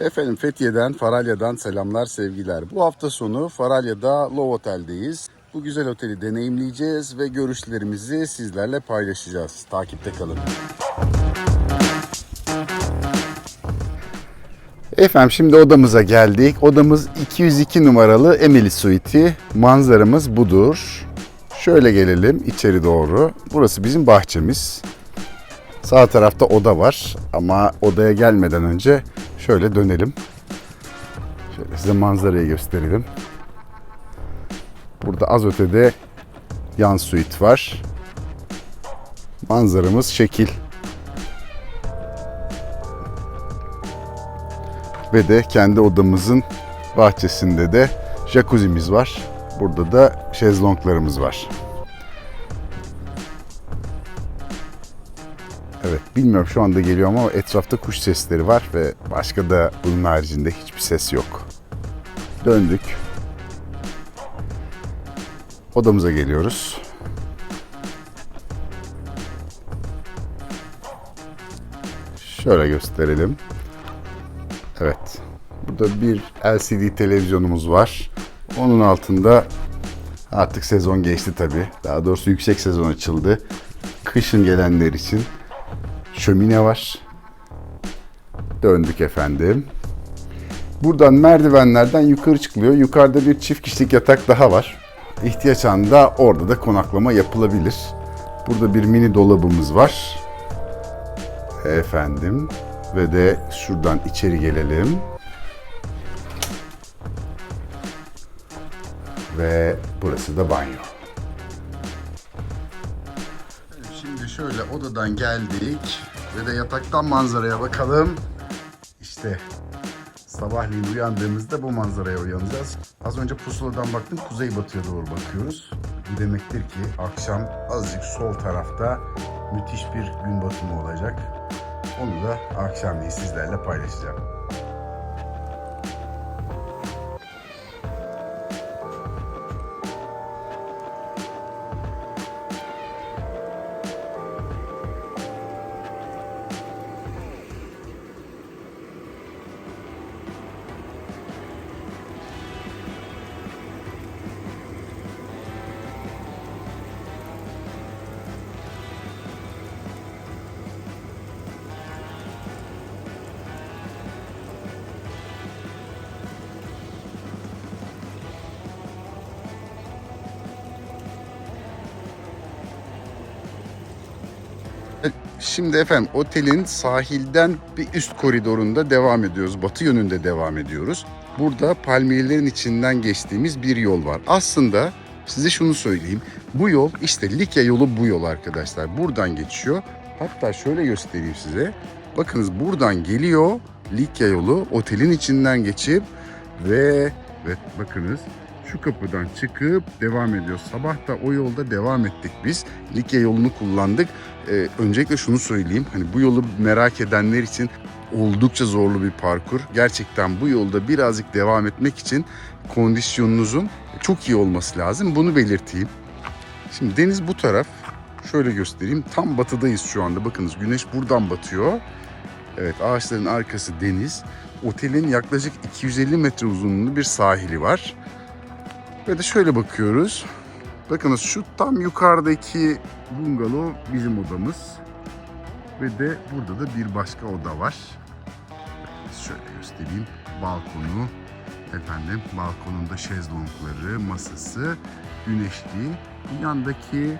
Efendim Fethiye'den, Faralya'dan selamlar, sevgiler. Bu hafta sonu Faralya'da Love Otel'deyiz. Bu güzel oteli deneyimleyeceğiz ve görüşlerimizi sizlerle paylaşacağız. Takipte kalın. Efendim şimdi odamıza geldik. Odamız 202 numaralı Emily Suite'i. Manzaramız budur. Şöyle gelelim içeri doğru. Burası bizim bahçemiz. Sağ tarafta oda var ama odaya gelmeden önce şöyle dönelim. Şöyle size manzarayı gösterelim. Burada az ötede yan suite var. Manzaramız şekil. Ve de kendi odamızın bahçesinde de jacuzzi'miz var. Burada da şezlonglarımız var. Evet bilmiyorum şu anda geliyor ama etrafta kuş sesleri var ve başka da bunun haricinde hiçbir ses yok. Döndük. Odamıza geliyoruz. Şöyle gösterelim. Evet. Burada bir LCD televizyonumuz var. Onun altında artık sezon geçti tabii. Daha doğrusu yüksek sezon açıldı. Kışın gelenler için şömine var. Döndük efendim. Buradan merdivenlerden yukarı çıkılıyor. Yukarıda bir çift kişilik yatak daha var. İhtiyaç anında orada da konaklama yapılabilir. Burada bir mini dolabımız var. Efendim ve de şuradan içeri gelelim. Ve burası da banyo. Şöyle odadan geldik ve de yataktan manzaraya bakalım. İşte sabahleyin uyandığımızda bu manzaraya uyanacağız. Az önce pusuladan baktım kuzey batıya doğru bakıyoruz. Bu demektir ki akşam azıcık sol tarafta müthiş bir gün batımı olacak. Onu da akşamleyin sizlerle paylaşacağım. Şimdi efendim otelin sahilden bir üst koridorunda devam ediyoruz. Batı yönünde devam ediyoruz. Burada palmiyelerin içinden geçtiğimiz bir yol var. Aslında size şunu söyleyeyim. Bu yol işte Likya yolu bu yol arkadaşlar. Buradan geçiyor. Hatta şöyle göstereyim size. Bakınız buradan geliyor Likya yolu otelin içinden geçip ve ve bakınız şu kapıdan çıkıp devam ediyor. Sabah da o yolda devam ettik biz. Likya yolunu kullandık. Ee, öncelikle şunu söyleyeyim. Hani bu yolu merak edenler için oldukça zorlu bir parkur. Gerçekten bu yolda birazcık devam etmek için kondisyonunuzun çok iyi olması lazım. Bunu belirteyim. Şimdi deniz bu taraf. Şöyle göstereyim. Tam batıdayız şu anda. Bakınız güneş buradan batıyor. Evet ağaçların arkası deniz. Otelin yaklaşık 250 metre uzunluğunda bir sahili var. Ve de şöyle bakıyoruz. Bakınız şu tam yukarıdaki bungalov bizim odamız. Ve de burada da bir başka oda var. Şöyle göstereyim. Balkonu. Efendim balkonunda şezlongları, masası, güneşli. Bu yandaki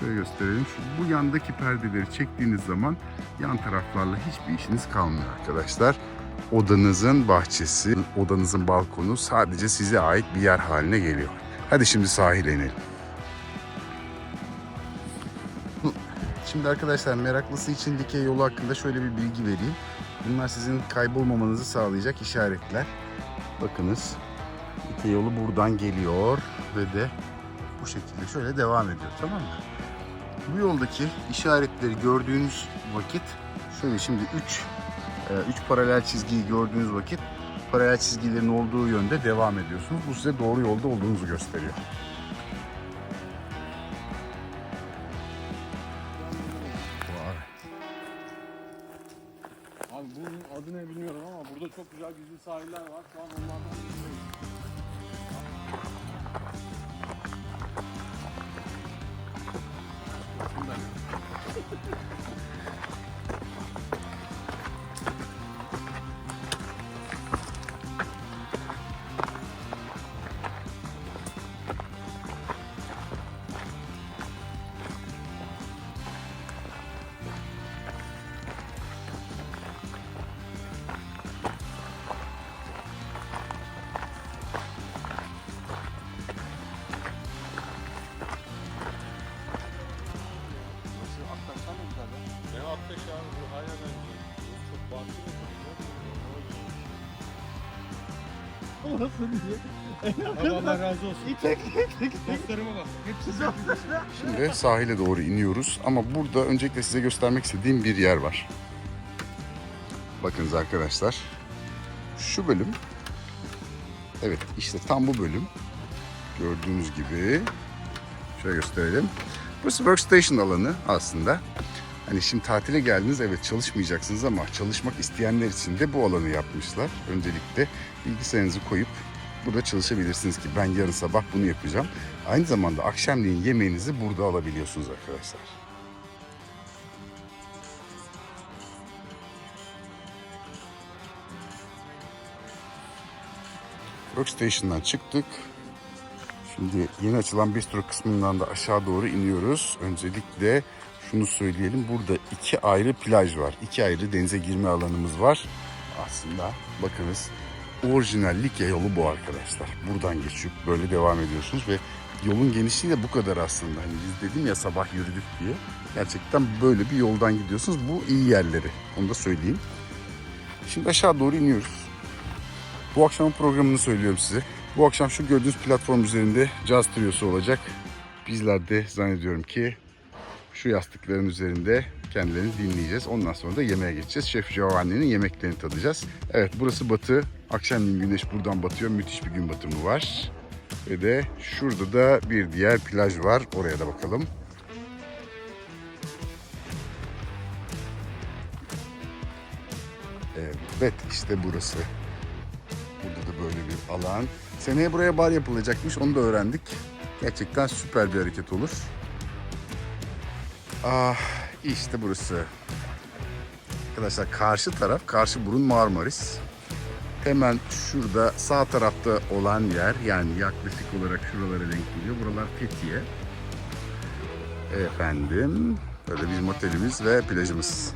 şöyle gösterelim. Şu, bu yandaki perdeleri çektiğiniz zaman yan taraflarla hiçbir işiniz kalmıyor arkadaşlar. Odanızın bahçesi, odanızın balkonu sadece size ait bir yer haline geliyor. Hadi şimdi sahile inelim. Şimdi arkadaşlar meraklısı için dikey yolu hakkında şöyle bir bilgi vereyim. Bunlar sizin kaybolmamanızı sağlayacak işaretler. Bakınız dikey yolu buradan geliyor ve de bu şekilde şöyle devam ediyor tamam mı? Bu yoldaki işaretleri gördüğünüz vakit şöyle şimdi 3 3 paralel çizgiyi gördüğünüz vakit paralel çizgilerin olduğu yönde devam ediyorsunuz. Bu size doğru yolda olduğunuzu gösteriyor. Bunun adı ne bilmiyorum. ama burada çok güzel gizli sahiller var. Şu an onlardan birisindeyiz. Ne Aktaş abi bu hala bence. Çok farklı bir Allah razı olsun. Dostlarıma bak. Hepsi Şimdi sahile doğru iniyoruz ama burada öncelikle size göstermek istediğim bir yer var. Bakınız arkadaşlar. Şu bölüm. Evet işte tam bu bölüm. Gördüğünüz gibi. Şöyle gösterelim. Burası workstation alanı aslında. Hani şimdi tatile geldiniz evet çalışmayacaksınız ama çalışmak isteyenler için de bu alanı yapmışlar. Öncelikle bilgisayarınızı koyup burada çalışabilirsiniz ki ben yarın sabah bunu yapacağım. Aynı zamanda akşamleyin yemeğinizi burada alabiliyorsunuz arkadaşlar. Workstation'dan çıktık. Şimdi yeni açılan bistro kısmından da aşağı doğru iniyoruz. Öncelikle şunu söyleyelim. Burada iki ayrı plaj var. İki ayrı denize girme alanımız var. Aslında bakınız orijinal Likya yolu bu arkadaşlar. Buradan geçip böyle devam ediyorsunuz ve yolun genişliği de bu kadar aslında. Hani biz dedim ya sabah yürüdük diye. Gerçekten böyle bir yoldan gidiyorsunuz. Bu iyi yerleri. Onu da söyleyeyim. Şimdi aşağı doğru iniyoruz. Bu akşamın programını söylüyorum size. Bu akşam şu gördüğünüz platform üzerinde caz triosu olacak. Bizler de zannediyorum ki şu yastıkların üzerinde kendilerini dinleyeceğiz. Ondan sonra da yemeğe geçeceğiz. Şef Giovanni'nin yemeklerini tadacağız. Evet burası batı. Akşamleyin güneş buradan batıyor. Müthiş bir gün batımı var. Ve de şurada da bir diğer plaj var. Oraya da bakalım. Evet işte burası. Burada da böyle bir alan. Seneye buraya bar yapılacakmış onu da öğrendik. Gerçekten süper bir hareket olur. Ah işte burası. Arkadaşlar karşı taraf karşı burun Marmaris. Hemen şurada sağ tarafta olan yer yani yaklaşık olarak şuralara denk geliyor. Buralar Fethiye. Efendim böyle bizim otelimiz ve plajımız.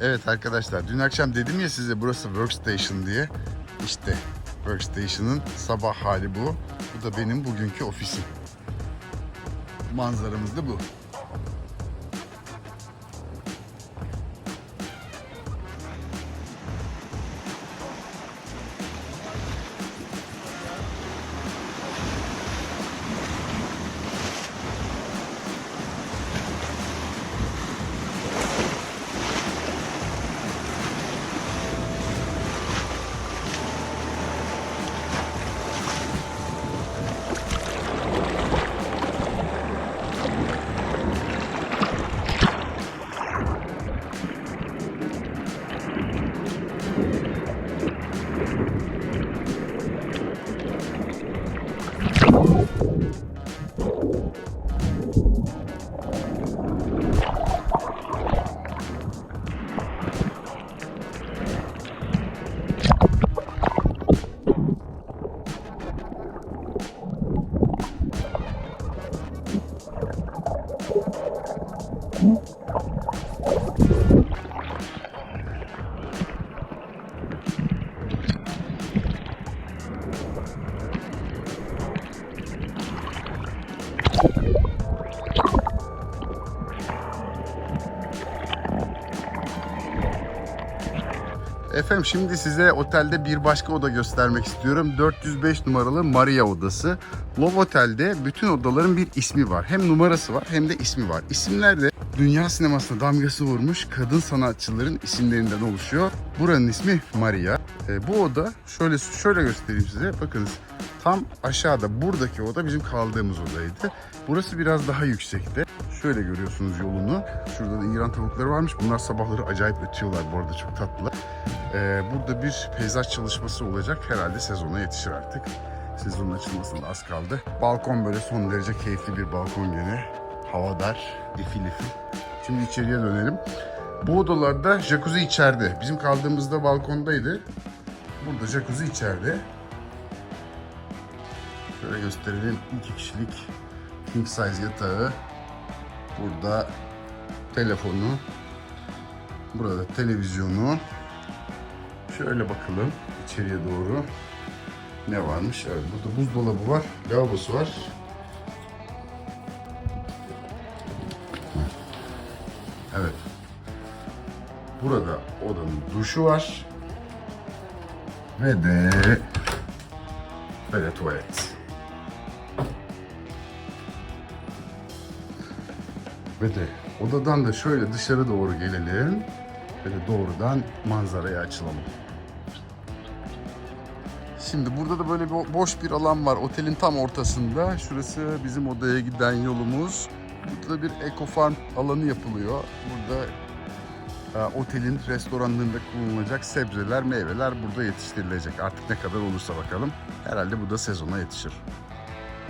Evet arkadaşlar dün akşam dedim ya size burası workstation diye. İşte workstation'ın sabah hali bu. Bu da benim bugünkü ofisim. Manzaramız da bu. Efendim şimdi size otelde bir başka oda göstermek istiyorum. 405 numaralı Maria odası. Love Otel'de bütün odaların bir ismi var. Hem numarası var hem de ismi var. İsimler de dünya sinemasına damgası vurmuş kadın sanatçıların isimlerinden oluşuyor. Buranın ismi Maria. Ee, bu oda şöyle şöyle göstereyim size. Bakınız tam aşağıda buradaki oda bizim kaldığımız odaydı. Burası biraz daha yüksekte. Şöyle görüyorsunuz yolunu. Şurada da İran tavukları varmış. Bunlar sabahları acayip ötüyorlar bu arada çok tatlı. Ee, burada bir peyzaj çalışması olacak. Herhalde sezona yetişir artık. Sezonun açılmasına az kaldı. Balkon böyle son derece keyifli bir balkon gene. Hava dar, ifil ifil. Şimdi içeriye dönelim. Bu odalarda jacuzzi içeride. Bizim kaldığımızda balkondaydı. Burada jacuzzi içeride. Şöyle gösterelim. İki kişilik king size yatağı. Burada telefonu. Burada televizyonu. Şöyle bakalım içeriye doğru. Ne varmış? Evet burada buzdolabı var. Lavabosu var. Evet. Burada odanın duşu var. Ve de de tuvalet. Ve de odadan da şöyle dışarı doğru gelelim. Ve de doğrudan manzaraya açılalım. Şimdi burada da böyle bir boş bir alan var otelin tam ortasında. Şurası bizim odaya giden yolumuz. Burada da bir ekofarm alanı yapılıyor. Burada e, otelin restoranlarında kullanılacak sebzeler, meyveler burada yetiştirilecek. Artık ne kadar olursa bakalım. Herhalde bu da sezona yetişir.